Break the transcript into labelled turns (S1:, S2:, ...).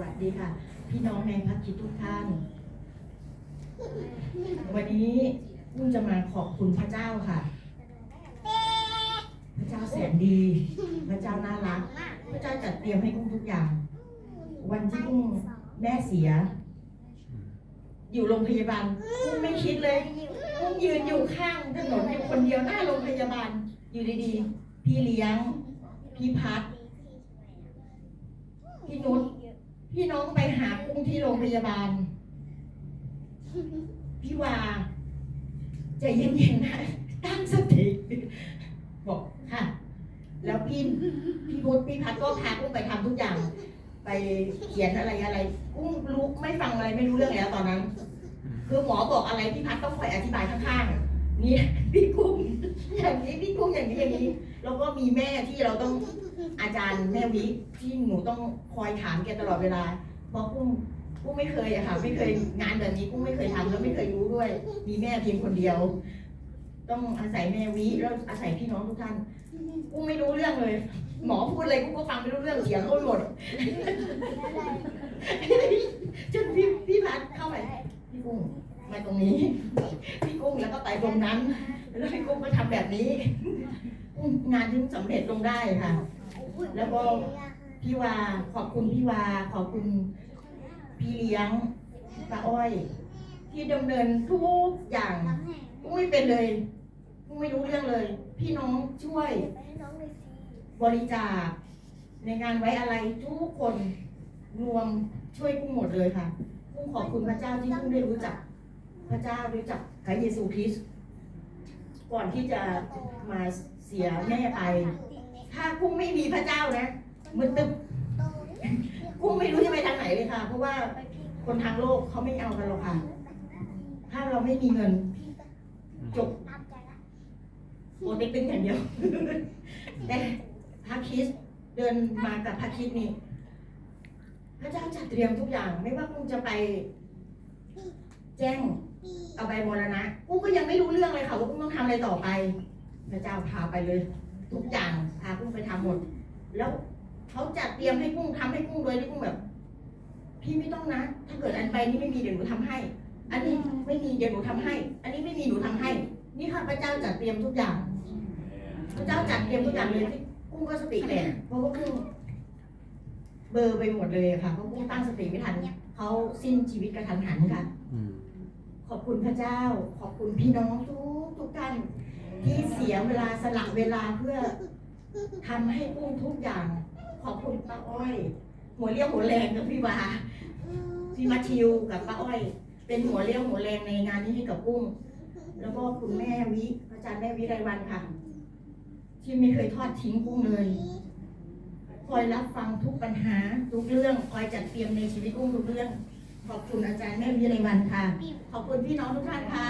S1: วัสดีค่ะ พี่น้องในพักคิดทุกท่าน วันนี้กุ้งจะมาขอบคุณพระเจ้าค่ะ พระเจ้าแสนดี พระเจ้าน่ารัก พระเจ้าจัดเตรียมให้กุ้งทุกอย่าง วันที่กุ้งแม่เสีย อยู่โรงพยาบาลกุ้งไม่คิดเลยกุ้งยืนอยู่ข้างถนนอยู่คนเดียวหน้าโรงพยาบาล อยู่ดีๆ พี่เลี้ยง พี่พัดพี่นุช พี่น้องไปหากุ้งที่โรงพยาบาล พี่วาใจเย็นๆนะตั้งสติบอกค่ะ แล้วพี่พี่พุทธพี่พัดก็พากุ้งไปทำทุกอย่าง ไปเขียนอะไรอะไรกุ้งรู้ไม่ฟังอะไรไม่รู้เรื่องแล้วตอนนั้น คือหมอบอกอะไรพี่พัดต้องคอยอธิบายข้างๆนี่พี่กุ้งอย่างนี้พี่กุ้งอย่างนี้อย่างนี้แล้วก็มีแม่ที่เราต้อง อาจารย์แม่วิที่หนูต้องคอยถามแกตลอดเวลาเพราะกุ้งกุ้งไม่เคยอะค่ะไม่เคยงานแบบนี้กุ้งไม่เคยทำแล้วไม่เคยรู้ด้วย มีแม่เพียงคนเดียว ต้องอาศัยแม่วิแล้วอาศัยพี่น้องทุกท่านกุ้งไม่รู้เรื่องเลย หมอพูดอะไรกุ้งก็ฟังไม่รู้เรื่องเสียงเขาหมดจนพี่พี่พัดเข้าไปพี่กุ้งมาตรงนี้ พี่กุ้งแล้วก็ไปตรงนั้น แล้วพี่กุ้งก็ทำแบบนี้กุ้งงานถึงสำเร็จลงได้ค่ะ แล้วก็พี่วาขอบคุณพี่วาขอบคุณพี่เลี้ยงป้าอ้อย ที่ดำเนินทุกอย่างกุ้งไม่เป็นเลยกุ้งไม่รู้เรื่องเลย พี่น้องช่วยบริจาคในงานไว้อะไรทุกคนรวมช่วยกุ้งหมดเลยค่ะกุ้งขอบคุณพระเจ้าที่กุ้งได้รู้จัก พระเจ้ารู้จักพระเยซูคริสต์ก่อนที่จะมาเสียแม่ไป ถ้ากุ้งไม่มีพระเจ้านะมันตึบกุ้งไม่รู้จะไปทางไหนเลยค่ะ เพราะว่าคนทางโลกเขาไม่เอากันหรอกค่ะ ถ้าเราไม่มีเงิน จบโอเต็กตึงอย่างเดียวแต่พระคิสเดินมากับพระคริสต์นี่พระเจ้าจัดเตรียมทุกอย่าง ไม่ว่ากุ้งจะไป แจ้งเอาใบมรณะกุ้งก็ยังไม่รู้เรื่องเลยค่ะว่ากุ้งต้องทำอะไรต่อไป พระเจ้าพาไปเลย ทุกอย่างพากุ้งไปทำหมด แล้วเขาจัดเตรียมให้กุ้งทำให้กุ้งโดยที่กุ้งแบบ พี่ไม่ต้องนะ ถ้าเกิดอันไปนี่ไม่มีเดี๋ยวหนูทำให้ อันนี้ไม่มีเดี๋ยวหนูทำให้ อันนี้ไม่มีหนูทำให้ นี่ค่ะพระเจ้าจัดเตรียมทุกอย่าง พระเจ้าจัดเตรียมทุกอย่างเลยที่กุ้งก็สติแตกเพราะว่ากุ้งเบลอร์ไปหมดเลยค่ะเพราะกุ้งตั้งสติไม่ทันเขาสิ้นชีวิตกระทันหันค่ะ
S2: อืม
S1: ขอบคุณพระเจ้า ขอบคุณพี่น้องทุก ที่เสียเวลาสละเวลาเพื่อทำให้กุ้งทุกอย่าง ขอบคุณป้าอ้อย หัวเรียวหัวแรงกับพี่วาพี่มาทิวกับป้าอ้อย เป็นหัวเรียวหัวแรงในงานนี้ให้กับกุ้งแล้วก็คุณแม่วิอาจารย์แม่วิไรวันค่ะ ที่ไม่เคยทอดทิ้งกุ้งเลยคอยรับฟังทุกปัญหาทุกเรื่องคอยจัดเตรียมในชีวิตกุ้งทุกเรื่อง ขอบคุณอาจารย์แม่วิไรวันค่ะ ขอบคุณพี่น้องทุกท่านค่ะ